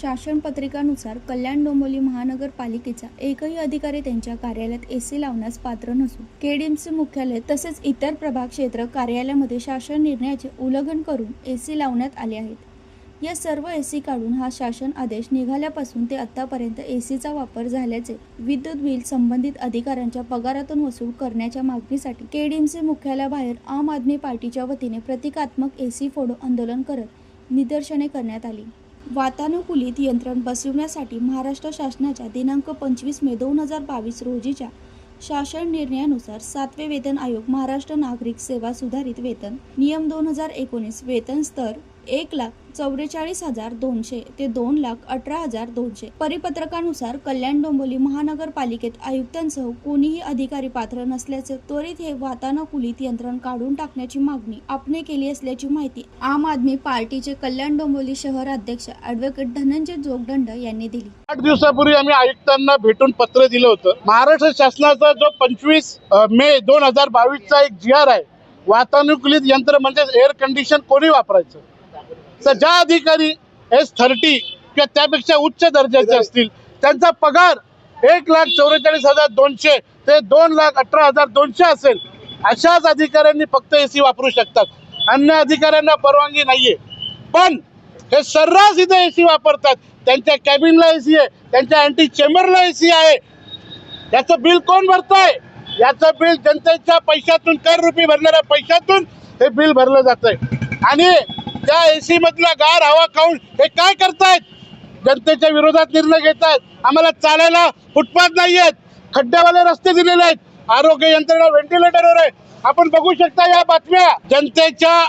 शासन पत्रिकानुसार कल्याण डोंबिवली महानगरपालिकेचा एकही अधिकारी त्यांच्या कार्यालयात एसी लावण्यास पात्र नसून केडीएमसी मुख्यालय तसेच इतर प्रभाग क्षेत्र कार्यालयामध्ये शासन निर्णयाचे उल्लंघन करून एसी लावण्यात आले आहेत. या सर्व एसी काढून हा शासन आदेश निघाल्यापासून ते आतापर्यंत एसीचा वापर झाल्याचे विद्युत बिल संबंधित अधिकाऱ्यांच्या पगारातून वसूल करण्याच्या मागणीसाठी केडीएमसी मुख्यालयाबाहेर आम आदमी पार्टीच्या वतीने प्रतिकात्मक एसी फोडो आंदोलन करत निदर्शने करण्यात आली. वातानुकूलित यंत्रण बसविण्यासाठी महाराष्ट्र शासनाच्या दिनांक पंचवीस मे दोन हजार बावीस रोजीच्या शासन निर्णयानुसार सातवे वेतन आयोग महाराष्ट्र नागरिक सेवा सुधारित वेतन नियम दोन हजार एकोणीस वेतन स्तर एक लाख चौवेचाळीस हजार दोनशे ते दोन लाख अठरा हजार दोनशे. परिपत्रकानुसार कल्याण डोंबिवली महानगरपालिकेत आयुक्तांसह कोणीही अधिकारी पात्र नसल्याचे त्वरित हे वातानुकूलित यंत्रण काढून टाकण्याची मागणी आपने केली असल्याची माहिती आम आदमी पार्टीचे कल्याण डोंबिवली शहर अध्यक्ष अॅडव्होकेट धनंजय जोगदंड यांनी दिली. आठ दिवसापूर्वी आम्ही आयुक्तांना भेटून पत्र दिलं होतं. महाराष्ट्र शासनाचा जो पंचवीस मे दोन हजार बावीसचा एक जी आर आहे वातानुकूलित यंत्र म्हणजे एअर कंडिशन कोणी वापरायचं? तर ज्या अधिकारी एस थर्टी किंवा त्यापेक्षा उच्च दर्जाचे असतील त्यांचा पगार एक लाख चौवेचाळीस हजार दोनशे ते दोन लाख अठरा हजार दोनशे असेल अशाच अधिकाऱ्यांनी फक्त एसी वापरू शकतात. अन्य अधिकाऱ्यांना परवानगी नाहीये. पण हे सर्रास इथे एसी वापरतात. त्यांच्या कॅबिनला एसी आहे त्यांच्या अँटी चेंबरला एसी आहे. याचं बिल कोण भरतंय? याचं बिल जनतेच्या पैशातून कर रुपये भरणाऱ्या पैशातून हे बिल भरलं जातंय. आणि त्या एसी मधला गार हवा खाऊन हे काय करतायत? जनतेच्या विरोधात निर्णय घेत आहेत आम्हाला चालायला फुटपाथ नाही आहेत खड्ड्यावाले रस्ते दिलेले आहेत. आरोग्य यंत्रणा व्हेंटिलेटरवर आहे. आपण बघू शकता या बातम्या. जनतेच्या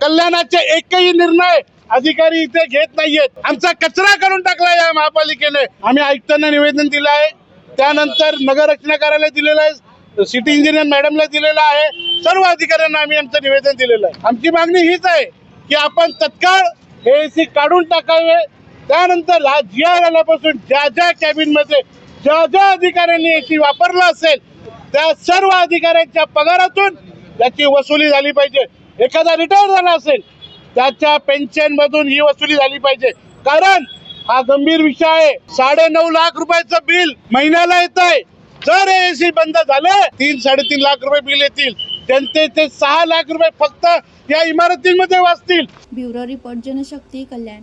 कल्याणाचे एकही निर्णय अधिकारी इथे घेत नाहीयेत. आमचा कचरा करून टाकला या महापालिकेने. आम्ही आयुक्तांना निवेदन दिलं आहे. त्यानंतर नगररचना कार्यालय दिलेलं आहे. सिटी इंजिनियर मॅडमला दिलेलं आहे. सर्व अधिकाऱ्यांना आम्ही आमचं निवेदन दिलेलं आहे. आमची मागणी हीच आहे. की आपण तत्काळ हे एसी काढून टाकावे. त्यानंतर हा जी आर आल्यापासून ज्या ज्या कॅबिनमध्ये ज्या ज्या अधिकाऱ्यांनी एसी वापरला असेल त्या सर्व अधिकाऱ्यांच्या पगारातून याची वसुली झाली पाहिजे. एखादा रिटायर झाला असेल त्याच्या पेन्शन मधून ही वसुली झाली पाहिजे. कारण हा गंभीर विषय आहे. साडे नऊ लाख रुपयाचं बिल महिन्याला येत आहे जर एसी बंद झाले तीन साडेतीन लाख रुपये बिल येतील. जनतेचे सहा लाख रुपये फक्त या इमारतींमध्ये वाचतील. Bureau report Janshakti Kalyan.